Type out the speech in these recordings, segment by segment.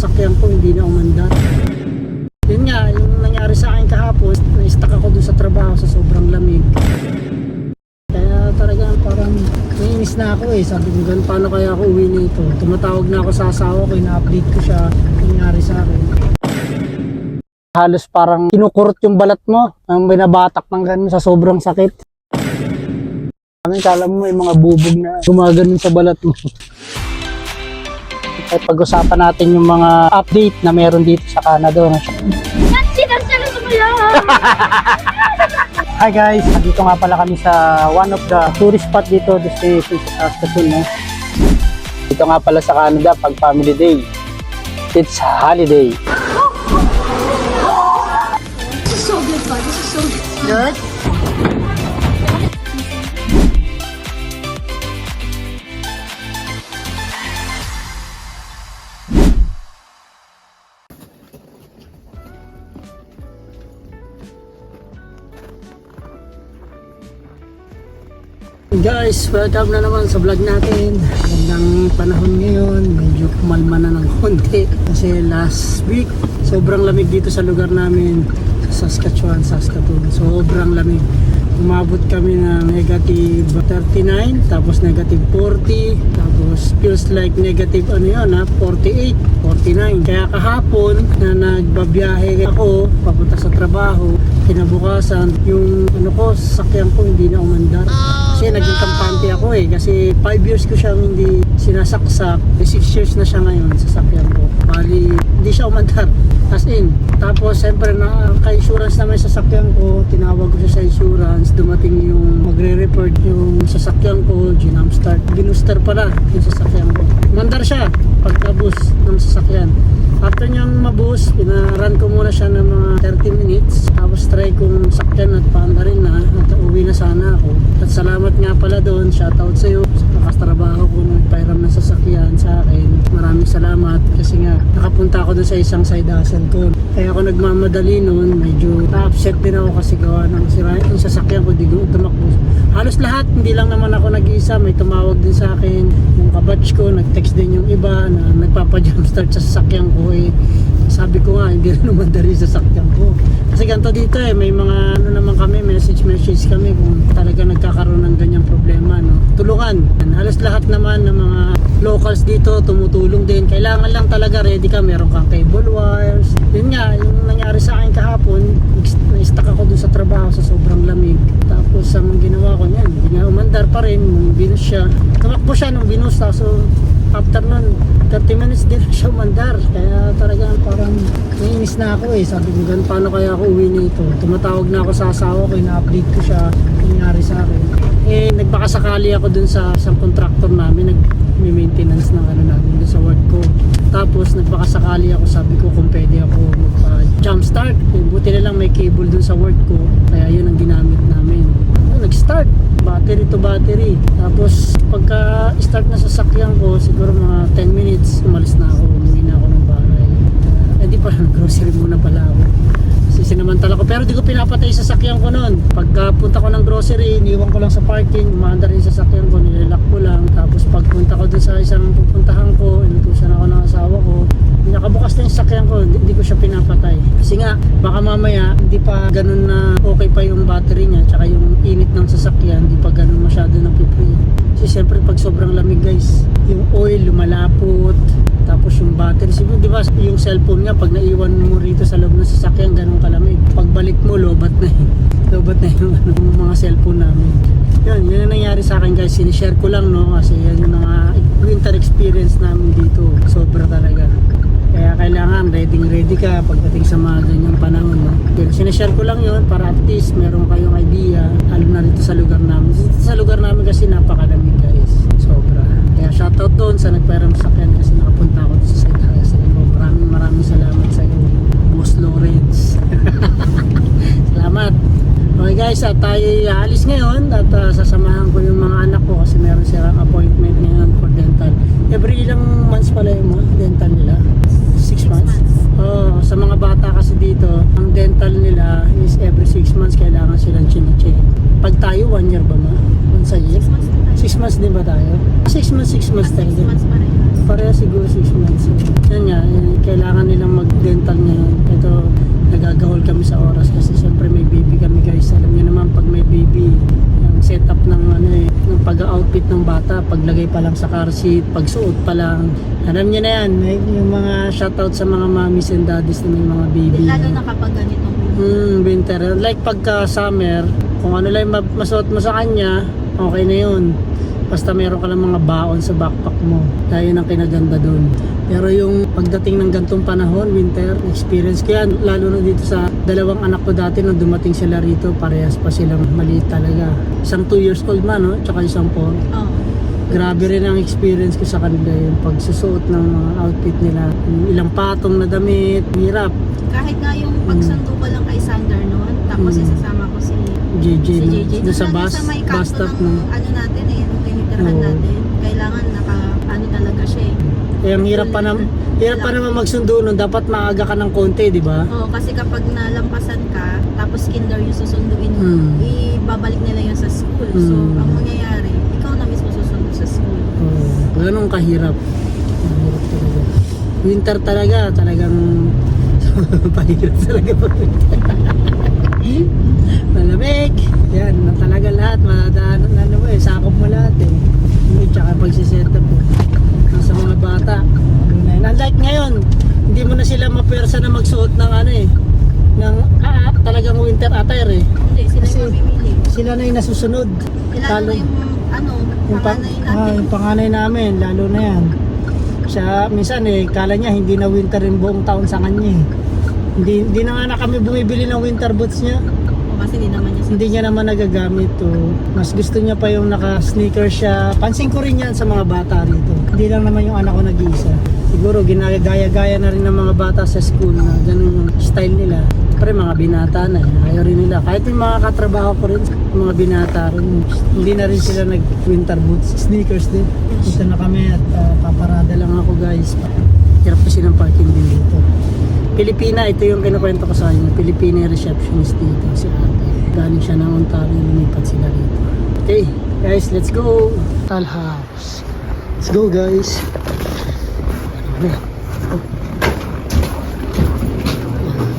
sasakyan ko, hindi na umandar. Yun nga, yung nangyari sa akin kahapon, na-stuck ako dun sa trabaho sa sobrang lamig. Kaya talagang parang nainis na ako eh. Sabi ko, ganun, paano kaya ako uwi nito? Tumatawag na ako sa asawa ko, ina-update ko siya, nangyari sa akin. Halos parang kinukurot yung balat mo, ang binabatak ng ganun sa sobrang sakit. Kami kala mo may mga bubog na gumaganon sa balat mo. Ay pag-usapan natin yung mga update na meron dito sa Canada. Hi guys, dito nga pala kami sa one of the tourist spot dito dito sa Saskatoon. No? Dito nga pala sa Canada pag family day. It's holiday. This is so good, bud. This is so good. Good? Guys, welcome na naman sa vlog natin. Magandang panahon ngayon. Medyo kumalma na ng konti. Kasi last week, sobrang lamig dito sa lugar namin. Sa Saskatchewan, Saskatoon. Sobrang lamig. Umabot kami ng negative 39, tapos negative 40, tapos feels like negative ano yun ha, 48, 49. Kaya kahapon na nagbabiyahe ako papunta sa trabaho, kinabukasan, yung ano ko, sasakyan ko hindi na umandar. Kasi naging kampante ako eh. Kasi 5 years ko siyang hindi sinasaksak. 6 years na siya ngayon sa sakyan ko. Bali, hindi siya umandar. As in. Tapos, siyempre, na, ka-insurance naman yung sasakyan ko. Tinawag ko siya sa insurance. Dumating yung magre-report yung sasakyan ko. Ginam start. Ginuster pala yung sasakyan ko. Umandar siya pagka-bus ng sasakyan. After niyang mabus, pinaran ko muna siya ng mga 30 minutes. Tapos try kong sakyan at paanda rin na. At uwi na sana ako. At salamat nga pala doon. Shoutout sa iyo. Sa kakastrabaho ko nung pairam ng sasakyan sa akin. Maraming salamat. Kasi nga, nakapunta ako doon sa isang side hustle ko. Kaya ako nagmamadali noon. Medyo na-upset din ako kasi gawa ng sira yung sasakyan ko. Di ko tumakbo. Halos lahat, hindi lang naman ako nag-iisa. May tumawag din sa akin. Yung kabatch ko, nag-text din yung iba na nagpapa-jumpstart sa sasakyan ko eh. Sabi ko nga, hindi rin naman dari sa sasakyan ko. Kasi ganito dito eh, may mga ano naman kami, message message kami kung talaga nagkakaroon ng ganyang problema. No? Tulungan. Halos lahat naman ng mga locals dito tumutulong din. Kailangan lang talaga ready ka, meron kang cable wires. Yun nga, yung nangyari sa akin kahapon, na-stuck ako dun sa trabaho sa sobrang lamig. Tapos ang ginawa ko niyan, hindi nga umandar pa rin, binus siya. Tumakbo siya nung binus, so after nun, 30 minutes din siya umandar. Kaya talagang parang nainis na ako eh. Sabi ko, paano kaya ako uwi nito? Tumatawag na ako sa asawa ko, ina-update ko siya, nangyari sa akin. Eh, nagbakasakali ako dun sa isang contractor namin, nag-maintenance ng ano namin dun sa work ko. Tapos nagbakasakali ako, sabi ko kung pwede ako magpa-jump start. Eh, buti na lang may cable dun sa work ko, kaya yun ang ginamit namin. Ah, Nag-start, battery to battery. Tapos pagka start na sasakyan ko, siguro mga 10 minutes, umalis na ako, umuwi na ako ng bahay. Eh di pa, grocery muna pala ako. Kasi sinamantala ko. Pero di ko pinapatay sa sasakyan ko noon. Pagka punta ko ng grocery, iniwan ko lang sa parking, umaandar rin sa sasakyan ko, nililak ko lang. Tapos pagpunta ko dun sa isang pupuntahan ko, inutusan ako ng asawa ko, nakabukas na yung sasakyan ko, hindi, hindi ko siya pinapatay. Kasi nga, baka mamaya, hindi pa ganun na okay pa yung battery niya, tsaka yung init ng sasakyan, hindi pa ganun masyado na pipre. Kasi siyempre pag sobrang lamig guys, yung oil lumalapot, tapos yung battery, siguro di ba yung cellphone nga, pag naiwan mo rito sa loob ng sasakyan, ganun kalamig. Pagbalik mo, lobat na yun. lobat na yung, ano, yung mga cellphone namin. Yun, yun ang nangyari sa akin guys, sinishare ko lang no, kasi yan yung mga winter experience namin dito. Sobra talaga. Kaya kailangan ready ready ka pagdating sa mga ganyang panahon. No? Pero sinashare ko lang yun para at least meron kayong idea lalo na dito sa lugar namin. Dito sa lugar namin kasi napakalamig guys. Sobra. Kaya shoutout doon sa nagpairam sa akin kasi nakapunta ako sa side hustle. Maraming maraming salamat sa iyo. Boss Lawrence. salamat. Okay guys, at tayo aalis ngayon at ah, sasamahan ko yung mga anak ko kasi meron silang appointment ngayon for dental. Every ilang months pala yung mga dental nila? 6 months? Oo, oh, sa mga bata kasi dito, ang dental nila is every 6 months kailangan silang chinicheck. Pag tayo, 1 year ba ma? Once a year? 6 months na tayo. 6 din ba tayo? 6 months, 6 months ah, tayo. 6 months pareho. Pareho siguro 6 months. Yan nga, eh, kailangan nilang mag-dental ngayon. Ito, nagagahol kami sa oras kasi syempre may baby kami guys. Alam niyo naman, pag may baby, eh, kailangan outfit ng bata. Paglagay pa lang sa car seat, pagsuot pa lang. Alam niyo na yan, may, yung mga shoutout sa mga mommies and daddies na may mga baby. Lalo na kapag ganitong Hmm, winter. Like pagka summer, kung ano lang ma- masuot mo sa kanya, okay na yun. Basta meron ka lang mga baon sa backpack mo. Kaya yun ang kinaganda dun. Pero yung pagdating ng gantong panahon, winter, experience ko yan. Lalo na dito sa dalawang anak ko dati nung dumating sila rito, parehas pa silang maliit talaga. Isang 2 years old man, no? Tsaka isang 4. Oh. Grabe rin ang experience ko sa kanila yung pagsusuot ng mga outfit nila. Yung ilang patong na damit, hirap. Kahit nga yung pagsundo ko lang kay Sander noon, tapos Mm. isasama ko si JJ, si no? JJ. Doon sa bus, sa may bus stop ng no? ano natin eh, yung tinitirhan Oo. natin. Kailangan naka, ano talaga siya eh. Ang hirap pa, nam hirap pa naman magsundo nun. Dapat maaga ka ng konti, di ba? Oo, kasi kapag nalampasan ka, tapos kinder yung susunduin mo, Mm. ibabalik nila yun sa school. So, Mm. ang mangyayari, ikaw na mismo susundo sa school. Oh, ganun kahirap. Ang hirap talaga. Winter talaga, talagang pahirap talaga pag winter. Malamig. Yan, na talaga lahat. Madaan, ano mo eh, sakop mo lahat eh. Hindi, tsaka pagsiset up mo. Bata. Unlike ngayon, hindi mo na sila mapwersa na magsuot ng ano eh, ng ah, talagang winter attire eh. Hindi, sila Kasi- yung mamimili. Sila na yung nasusunod. Lalo na yung, ano, yung, pang, panganay ah, natin. yung panganay namin, lalo na yan. Siya, minsan eh, kala niya hindi na winter yung buong taon sa kanya eh. Hindi, hindi na nga na kami bumibili ng winter boots niya. O, kasi hindi naman niya Hindi niya naman nagagamit to. Mas gusto niya pa yung naka-sneaker siya. Pansin ko rin yan sa mga bata rito. Hindi lang naman yung anak ko nag-iisa. Siguro ginagaya-gaya na rin ng mga bata sa school na ganun yung style nila. Pero mga binata na, ayaw rin nila. Kahit yung mga katrabaho ko rin, mga binata rin, hindi na rin sila nag-winter boots, sneakers din. Dito na kami at ah, paparada lang ako guys. Hirap kasi ng parking din dito. Pilipina, ito yung kinukwento ko sa inyo. Pilipina receptionist dito, si ate. Galing siya ng Ontario, lumipat sila dito. Okay, guys, let's go! Tal House. Let's go, guys.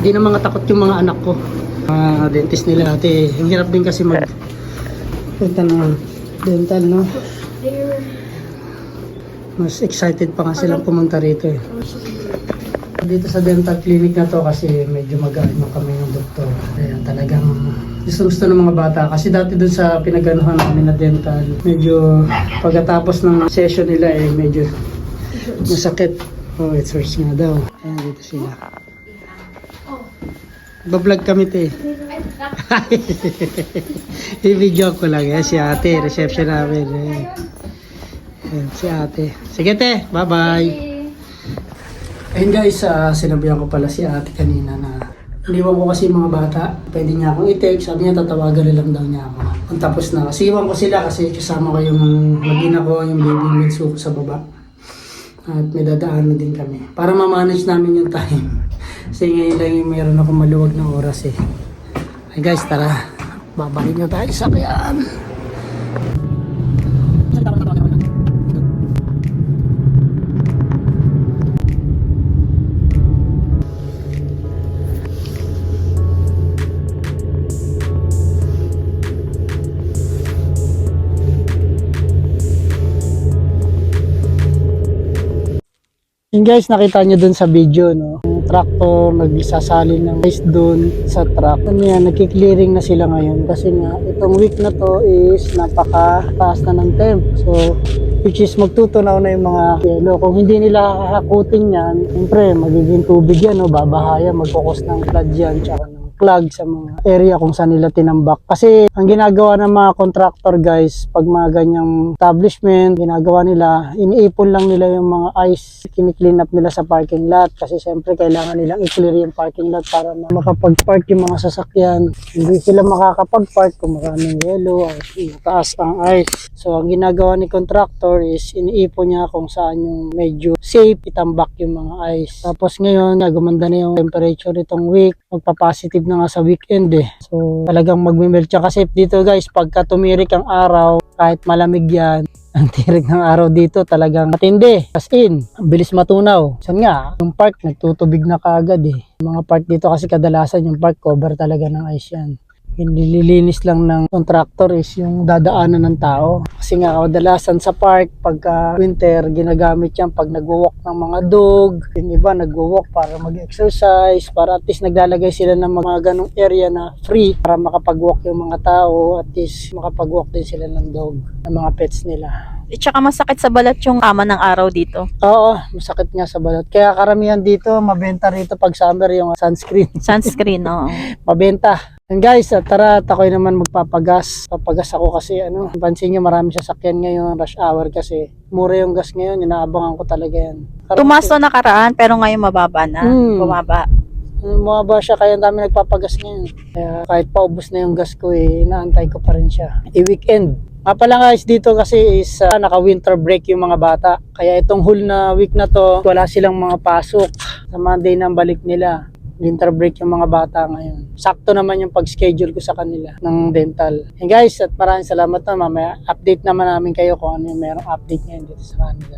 Hindi na mga takot yung mga anak ko. Mga dentist nila ate. Ang hirap din kasi mag punta ng dental, no? Mas excited pa nga silang pumunta rito eh. Dito sa dental clinic na to kasi medyo mag-ano kami ng doktor. Kaya talagang gusto gusto ng mga bata. Kasi dati dun sa pinaganuhan namin na dental, medyo pagkatapos ng session nila eh medyo masakit. Oh, it hurts nga daw. Ayan, dito sila. Bablog kami te. I-video ko lang eh. Si ate, reception namin eh. Ayan, si ate. Sige te, bye-bye. Ayun guys, uh, sinabihan ko pala si ate kanina na iniwan ko kasi mga bata. Pwede niya akong i-text. Sabi niya tatawagan na lang daw niya ako. Kung tapos na. Kasi iwan ko sila kasi kasama ko yung magina ko, yung baby Mitsu ko sa baba. At may dadaan na din kami. Para ma-manage namin yung time. Kasi ngayon lang yung meron ako maluwag na oras eh. Ay guys, tara. Babalik na tayo sa kayaan. Yung guys, nakita nyo dun sa video, no? Yung tractor, nagsasalin ng ice dun sa truck. Ano yan, nagki-clearing na sila ngayon. Kasi nga, itong week na to is napaka-taas na ng temp. So, which is magtutunaw na yung mga yelo. Kung hindi nila hakutin yan, siyempre, magiging tubig yan, no? Babahaya, magkukos ng flood yan, tsaka ng clog sa mga area kung saan nila tinambak. Kasi ang ginagawa ng mga contractor guys, pag mga ganyang establishment, ginagawa nila, iniipon lang nila yung mga ice, kini-clean up nila sa parking lot kasi siyempre kailangan nilang i-clear yung parking lot para makapag-park yung mga sasakyan. Hindi sila makakapag-park kung maraming yellow or mataas ang ice. So ang ginagawa ni contractor is iniipon niya kung saan yung medyo safe itambak yung mga ice. Tapos ngayon, nagumanda na yung temperature itong week. Magpa-positive na nga sa weekend eh. So talagang magmimelt siya kasi dito guys, pagka tumirik ang araw, kahit malamig yan, ang tirik ng araw dito talagang matindi. As in, ang bilis matunaw. Saan nga, yung park nagtutubig na kaagad eh. Yung mga park dito kasi kadalasan yung park cover talaga ng ice yan. Nililinis lang ng contractor is yung dadaanan ng tao. Kasi nga kadalasan sa park pagka winter ginagamit yan pag nagwo-walk ng mga dog. Yung iba nagwo-walk para mag-exercise, para at least naglalagay sila ng mga ganong area na free para makapag-walk yung mga tao at least makapag-walk din sila ng dog, ng mga pets nila. At saka masakit sa balat yung kama ng araw dito. Oo, masakit nga sa balat. Kaya karamihan dito, mabenta rito pag summer yung sunscreen. Sunscreen, oo. mabenta. And guys, ah, tara, takoy naman magpapagas. Papagas ako kasi ano, pansin nyo marami sasakyan ngayon, rush hour kasi. Mura yung gas ngayon, inaabangan ko talaga yan. Tumaas to nakaraan, pero ngayon mababa na. Hmm. Bumaba. Bumaba siya kaya ang dami nagpapagas ngayon. Kaya kahit paubos na yung gas ko eh, inaantay ko pa rin siya. I-weekend. Nga pala guys, dito kasi is ah, naka-winter break yung mga bata. Kaya itong whole na week na to, wala silang mga pasok. Sa Monday na balik nila. Winter break yung mga bata ngayon. Sakto naman yung pag-schedule ko sa kanila ng dental. And guys, at maraming salamat na mamaya. Update naman namin kayo kung ano yung merong update ngayon dito sa kanila.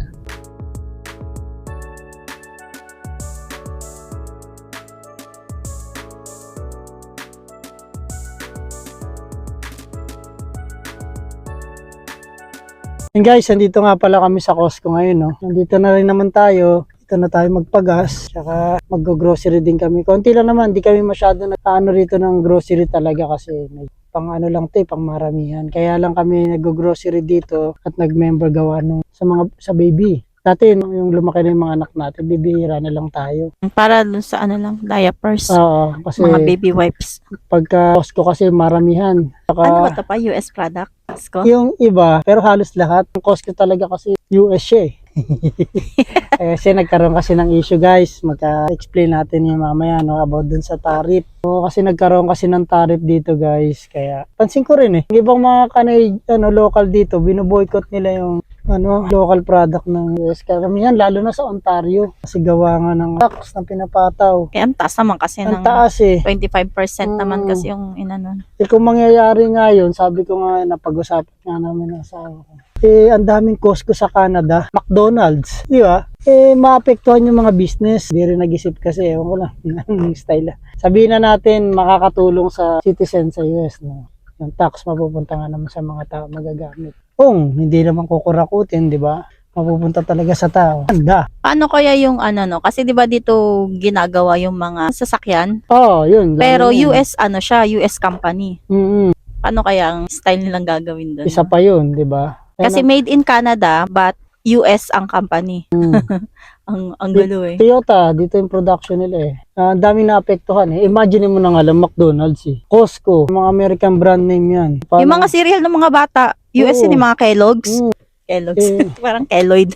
And guys, nandito nga pala kami sa Costco ngayon, no. Nandito na rin naman tayo. Dito na tayo magpagas. Tsaka mag-grocery din kami. Konti lang naman, di kami masyado na ano rito ng grocery talaga kasi may pang ano lang to, eh, pang maramihan. Kaya lang kami nag-grocery dito at nag-member gawa nung sa mga sa baby. Dati nung yung lumaki na yung mga anak natin, bibihira na lang tayo. Para dun sa ano lang, diapers. Oo, kasi mga baby wipes. pagka Costco kasi maramihan. Saka, Ano ba ito pa? US product? Ko? Yung iba, pero halos lahat, yung Costco talaga kasi US siya eh. eh, kasi nagkaroon kasi ng issue guys, magka-explain natin yung mamaya no, about dun sa tariff. So, kasi nagkaroon kasi ng tariff dito guys, kaya pansin ko rin eh. Yung ibang mga kanay, ano, local dito, binoboycott nila yung ano, local product ng US. Karamihan, lalo na sa Ontario. Kasi gawa nga ng tax na pinapataw. Kaya ang taas naman kasi Ang ng taas eh. 25% naman Mm. kasi yung inanon. Eh kung mangyayari nga yun, sabi ko nga napag-usapan nga namin ng asawa ko. Eh, ang daming Costco sa Canada, McDonald's, di ba? Eh, maapektuhan yung mga business. Di rin nag-isip kasi, ewan ko lang, yung style. Sabihin na natin, makakatulong sa citizen sa US, no? Yung tax mapupunta nga naman sa mga tao magagamit. Kung hindi naman kukurakutin, di ba? Mapupunta talaga sa tao. Handa. Paano kaya yung ano no? Kasi 'di ba dito ginagawa yung mga sasakyan? Oo, oh, yun. Pero yun. US ano siya, US company. Mm-mm. Paano kaya ang style nilang gagawin doon? Isa pa yun, di ba? Kasi made in Canada but US ang company. Mm. Ang ang gulo eh. Toyota, dito yung production nila eh. Ah, Ang daming naapektuhan eh. Imagine mo na nga lang McDonald's eh. Costco, mga American brand name yan. Paano- Yung mga cereal ng mga bata, US Oo. yun, yung mga Kellogg's. Mm. Kellogg's. Eh. Parang Kelloid.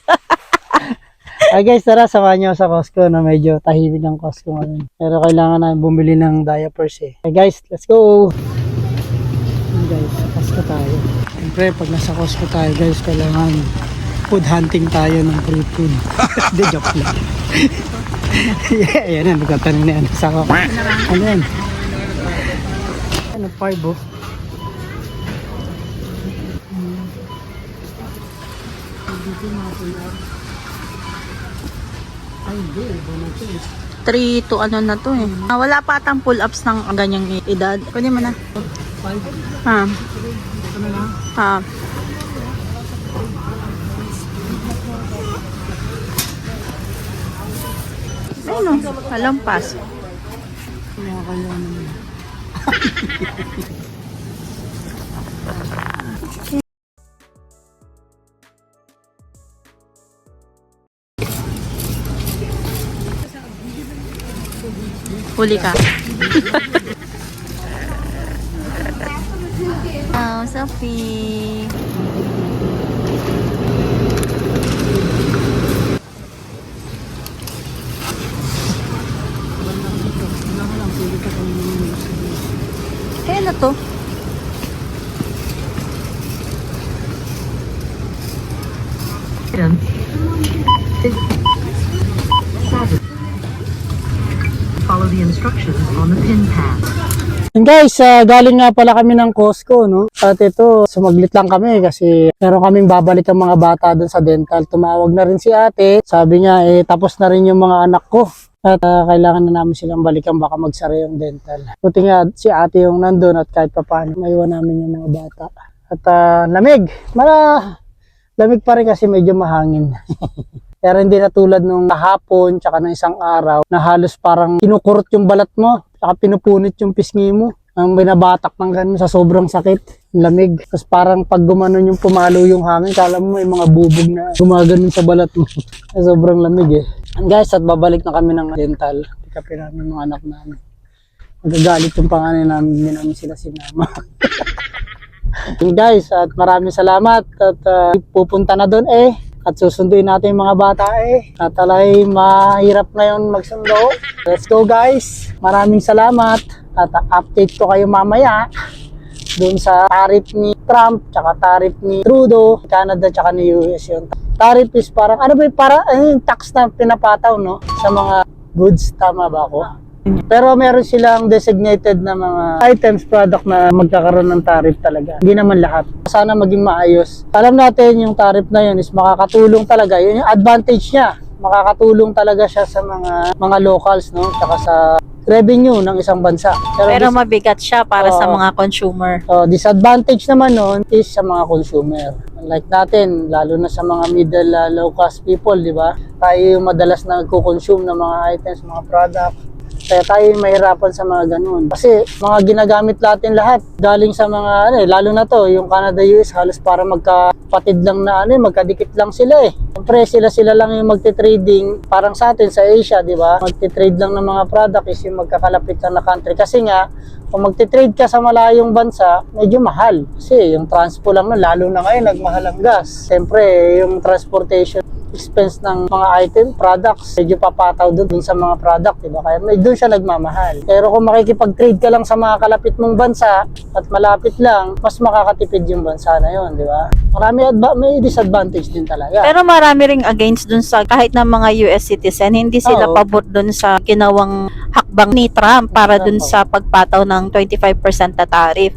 Ay guys, tara, samahan nyo sa Costco na medyo tahimik ang Costco ngayon. Pero kailangan na bumili ng diapers eh. Okay guys, let's go! Ayun, guys, Costco tayo. Siyempre, pag nasa Costco tayo guys, kailangan food hunting tayo ng free food. Hindi, joke lang. yeah, yan, nagtatanong na yan. Sa ako. Ano yan? Ano, five oh. Ay, hindi. Iba na ito eh. 3 to ano na to eh. Ah, wala pa atang pull-ups ng ganyang edad. Kunin mo na. Five. Ha. Ito Ha. Ayun o, kalampas. Nakakaya naman. Huli ka. Sophie. Eh, ano to? Follow the instructions on the pin pad. And guys, ah, galing nga pala kami ng Costco, no? At ito, sumaglit lang kami kasi meron kaming babalik ang mga bata doon sa dental. Tumawag na rin si ate. Sabi niya, eh, tapos na rin yung mga anak ko. At ah, kailangan na namin silang balikan baka magsara yung dental. Buti nga si ate yung nandun at kahit pa paano maiwan namin yung mga bata. At ah, lamig. Mara, lamig pa rin kasi medyo mahangin. Pero hindi na tulad nung kahapon tsaka ng isang araw na halos parang kinukurot yung balat mo tsaka pinupunit yung pisngi mo. Ang binabatak ng ganun sa sobrang sakit, lamig. Tapos parang pag gumanon yung pumalo yung hangin, kala mo may mga bubog na gumaganon sa balat mo. Sobrang lamig eh. And guys, at babalik na kami ng dental. Up namin mga anak namin. Magagalit yung panganay namin, hindi namin sila sinama. Guys, at maraming salamat at uh, pupunta na doon eh. At susunduin natin yung mga bata eh. At alay mahirap ngayon magsundo. Let's go guys. Maraming salamat. At update ko kayo mamaya doon sa tariff ni Trump tsaka tariff ni Trudeau, Canada tsaka ni US yun. Tariff is parang, ano ba yung para, yung tax na pinapataw no? Sa mga goods, tama ba ako? Pero meron silang designated na mga items, product na magkakaroon ng tariff talaga. Hindi naman lahat. Sana maging maayos. Alam natin yung tariff na yun is makakatulong talaga. Yun yung advantage niya. Makakatulong talaga siya sa mga mga locals, no? Tsaka sa revenue ng isang bansa. Pero dis- mabigat siya para sa Oo. mga consumer. So, disadvantage naman nun is sa mga consumer. Like natin, lalo na sa mga middle uh, low class people, di ba? Tayo yung madalas na nagko-consume ng mga items, mga product. Kaya tayo mahirapan sa mga ganun. Kasi mga ginagamit natin lahat galing sa mga ano eh, lalo na to, yung Canada US halos para magkapatid lang na ano eh, magkadikit lang sila eh. Siyempre sila sila lang yung magte-trading parang sa atin sa Asia, di ba? Magte-trade lang ng mga product is yung magkakalapit lang na country. Kasi nga, kung magte-trade ka sa malayong bansa, medyo mahal. Kasi yung transpo lang na, lalo na ngayon, nagmahal ang gas. Siyempre, yung transportation expense ng mga item, products, medyo papataw doon dun sa mga product, diba? Kaya may doon siya nagmamahal. Pero kung makikipag-trade ka lang sa mga kalapit mong bansa at malapit lang, mas makakatipid yung bansa na yon, di ba? Marami adva- may disadvantage din talaga. Pero marami ring against dun sa kahit na mga US citizen, hindi sila Oo. pabor dun sa kinawang hakbang ni Trump para dun sa pagpataw ng 25% na tariff.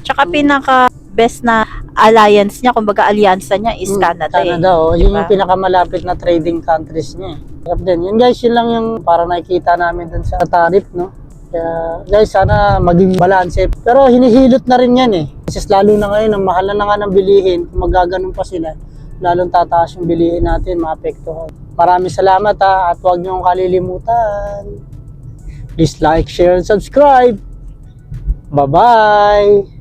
Tsaka Hmm. pinaka best na alliance niya, kumbaga alyansa niya is Mm, Canada, eh. Canada, oh. Yun Diba? yung pinakamalapit na trading countries niya. eh. Hirap din. Yun guys, yun lang yung para nakikita namin dun sa tariff, no? Kaya guys, sana maging balance. Pero hinihilot na rin yan eh. Kasi lalo na ngayon, ang mahal na nga ng bilihin, kung magaganon pa sila, lalong tataas yung bilihin natin, maapektuhan. Maraming salamat ha, at huwag niyong kalilimutan. Please like, share, and subscribe. Bye-bye!